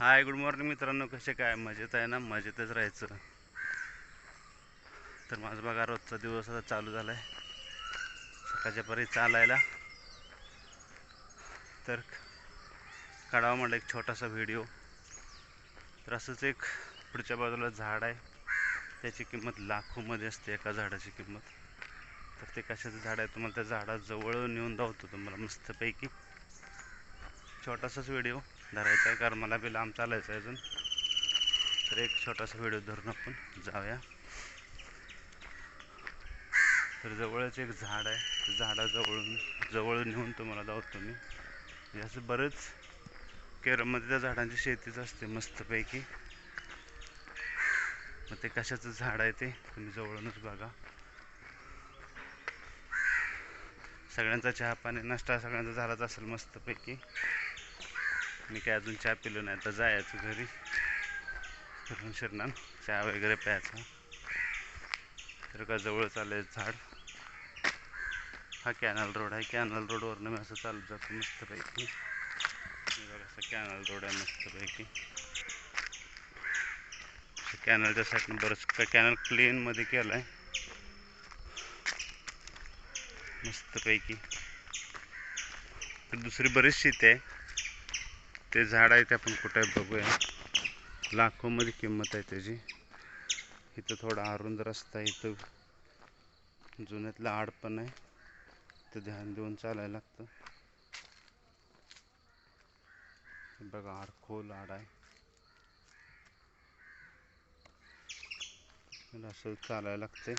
Hi good morning मित्रांनो. कसे काय? मजेत आहे ना? मजेतच राहायचं. तर माझं बघा रोजचा दिवस आता चालू झाला आहे सकाळच्या परी चालायला. तर काढावा म्हटलं एक छोटासा व्हिडिओ तर असंच एक पुढच्या बाजूला झाड आहे. त्याची किंमत लाखोमध्ये असते एका झाडाची किंमत. तर ते कशाचं झाड आहे? तुम्हाला त्या झाडाजवळ नेऊन धावतो तुम्हाला मस्तपैकी. छोटासाच व्हिडिओ धरायचं आहे कारण मला बी लांब चालायचं आहे अजून. तर एक छोटासा व्हिडिओ धरून आपण जाऊया. तर जवळच एक झाड आहे. झाडाजवळून जवळ नेऊन तुम्हाला जाऊ मी. याचं असं बरंच केरळमध्ये त्या झाडांची शेतीच असते मस्तपैकी. मग ते कशाचं झाड आहे ते तुम्ही जवळूनच बघा. सगळ्यांचा चहा पाणी नाश्ता सगळ्यांचा झालाच असेल मस्तपैकी. मी काय अजून चहा पिलो नाही तर जायचं घरी. फिरून शिरणार. चहा वगैरे प्यायचा. तर का जवळ चाललंय झाड. हा कॅनल रोड आहे. कॅनल रोडवरनं मी असं चालत जातो मस्तपैकी. असं कॅनल रोड आहे मस्तपैकी. कॅनलच्या साईडनं बरंच का कॅनल क्लीनमध्ये केलं आहे मस्तपैकी. तर दुसरी बरीच शेती आहे. ते झाड आहे ते आपण कुठे आहे बघूया. लाखोमध्ये किंमत आहे त्याची. इथं थोडा अरुंद रस्ता आहे इथं जुन्यातलं आड पण आहे. तर ध्यान देऊन चालायला लागतं. बघा आड खोल आड आहे. असं चालायला लागतंय.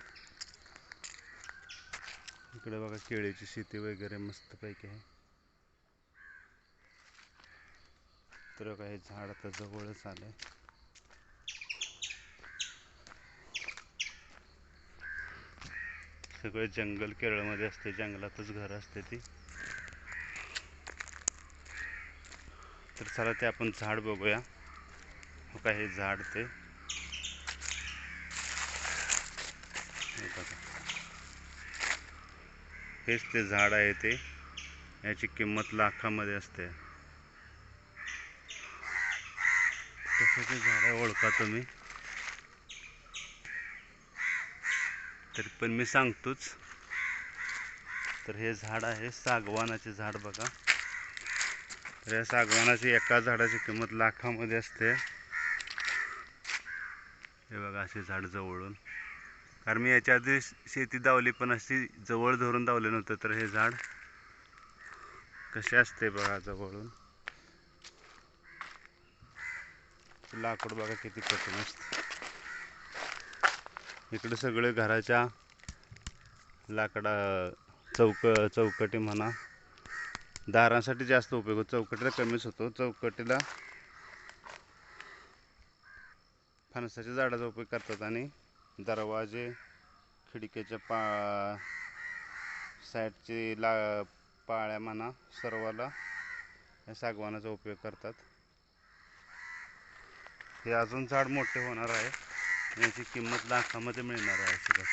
इकडे बघा केळीची शेती वगैरे मस्तपैकी आहे. तर काही झाड आता जवळच आलंय. सगळे जंगल केरळमध्ये असते जंगलातच घर असते ती. तर चला ते आपण झाड बघूया. हो काही काय हे झाड ते. हेच ते झाड आहे ते. याची किंमत लाखामध्ये असते. कशाचे झाड आहे ओळखा तुम्ही. तरी पण मी सांगतोच. तर हे झाड आहे सागवानाचे झाड बघा. तर या सागवानाची एका झाडाची किंमत लाखामध्ये असते. हे बघा असे झाड जवळून. कारण मी याच्या आधी शेती दावली पण अशी जवळ धरून दावले नव्हतं तर हे झाड कसे असते बघा जवळून. लाकूड बघा किती कठीण असते इकडे सगळे घराच्या लाकडा चौक चौकटी म्हणा. दारांसाठी जास्त उपयोग होतो. चौकटीला कमीच होतो. चौकटीला फणसाच्या झाडाचा उपयोग करतात आणि दरवाजे खिडकीच्या पा साईडची ला पाळ्या म्हणा सर्वाला या सागवानाचा उपयोग करतात. हे अजून झाड मोठे होणार आहे. याची किंमत लाखामध्ये मिळणार आहे सुद्धा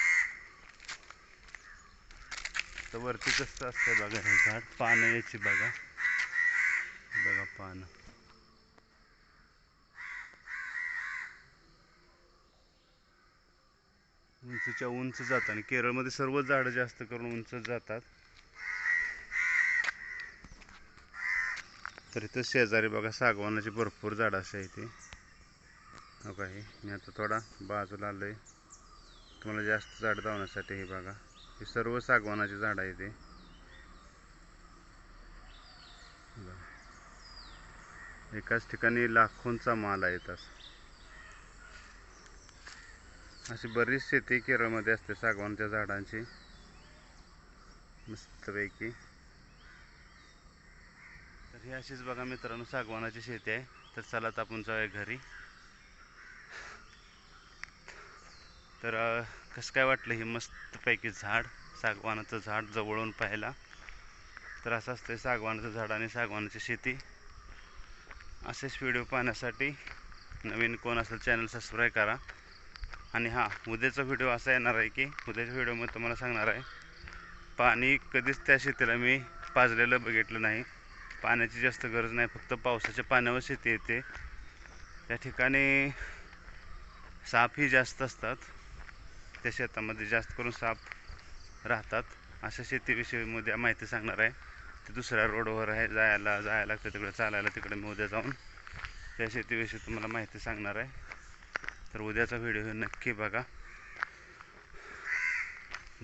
तर वरती कसं असतं बघा हे झाड? पानं याची बघा. बघा पानं. उंचच्या उंच जातात आणि केरळमध्ये सर्व झाडं जास्त करून उंच जातात. तर इथं शेजारी बघा सागवानाची भरपूर झाडं असे आहे ती हो का हे. मी आता थोडा बाजूला आलोय. तुम्हाला जास्त झाड धावण्यासाठी हे बघा. हे सर्व सागवानाची झाड आहे ते एकाच ठिकाणी लाखोंचा माल आहे तसा. अशी बरीच शेती केरळमध्ये असते सागवानच्या झाडांची. मस्तपैकी. तर ही अशीच बघा मित्रांनो सागवानाची शेती आहे. तर चला आता आपण जाऊया घरी. तर कसं काय वाटलं हे मस्तपैकी झाड सागवानाचं झाड जवळून पाहायला? तर असं असतं सागवानाचं झाड आणि सागवानाची शेती. असेच व्हिडिओ पाहण्यासाठी नवीन कोण असेल चॅनल सबस्क्राईब करा. आणि हां उद्याचा व्हिडिओ असा येणार आहे की उद्याच्या व्हिडिओमध्ये तुम्हाला सांगणार आहे पाणी कधीच त्या शेतीला मी पाजलेलं बघितलं नाही. पाण्याची जास्त गरज नाही फक्त पावसाच्या पाण्यावर शेती येते. त्या ठिकाणी सापही जास्त असतात. त्या शेतामध्ये जास्त करून साप राहतात. अशा शेतीविषयीमध्ये माहिती सांगणार आहे. ते दुसऱ्या रोडवर आहे. जायला जायला लागतं तिकडे चालायला तिकडे. मी उद्या जाऊन त्या शेतीविषयी तुम्हाला माहिती सांगणार आहे. तर उद्याचा व्हिडिओ नक्की बघा.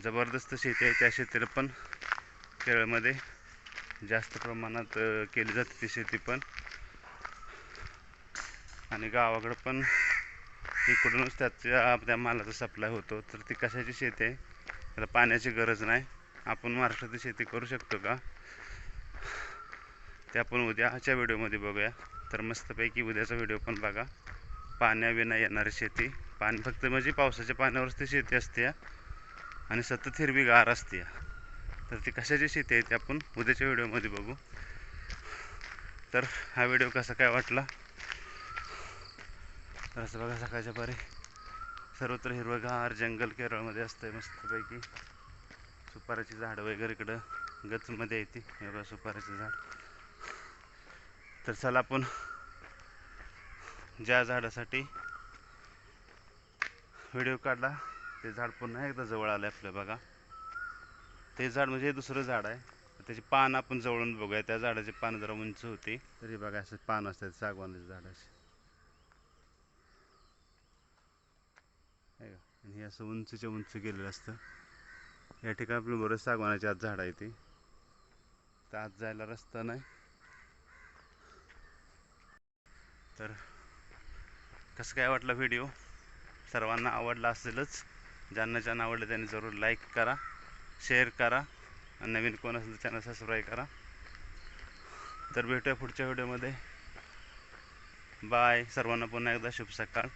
जबरदस्त शेती आहे त्या शेतीला पण. केरळमध्ये जास्त प्रमाणात केली जाते ती शेती पण. आणि गावाकडं पण इकडूनच त्याच्या त्या मालाचा सप्लाय होतो. तर ती कशाची शेती आहे? त्याला पाण्याची गरज नाही. आपण महाराष्ट्रातील शेती करू शकतो का? ते आपण उद्याच्या व्हिडिओमध्ये बघूया. तर मस्तपैकी उद्याचा व्हिडिओ पण बघा. पाण्याविना येणारी शेती. पाणी फक्त म्हणजे पावसाच्या पाण्यावरच ती शेती असते आणि सतत हिरवी गार असते तर ती कशाची शेती आहे ते आपण उद्याच्या व्हिडिओमध्ये बघू. तर हा व्हिडिओ कसा काय वाटला? असं बघा सकाळच्या पारी. सर्वत्र हिरवंगार जंगल केरळमध्ये असतंय मस्तपैकी. सुपाराची झाडं वगैरे इकडं गचमध्ये येते हे बघा सुपाराचं झाड. तर चला आपण ज्या झाडासाठी व्हिडिओ काढला ते झाड पुन्हा एकदा जवळ आलं आपल्या बघा. ते झाड म्हणजे हे दुसरं झाड आहे. त्याची पान आपण जवळून बघूया. त्या झाडाची पानं जरा उंच होती. तरी बघा असं पान असतात सागवानाचे झाडाचे हे का? आणि हे असं उंचच्या उंच गेलेलं असतं. या ठिकाणी आपलं बरं सागवानाची आत झाड आहे ते. तर आत जायला रस्ता नाही. तर कसं काय वाटलं व्हिडिओ सर्वांना आवडला असेलच. ज्यांना ज्यांना आवडलं त्यांनी जरूर लाईक करा शेअर करा आणि नवीन कोण असेल तर चॅनल सबस्क्राईब करा. तर भेटूया पुढच्या व्हिडिओमध्ये बाय सर्वांना पुन्हा एकदा शुभ सकाळ.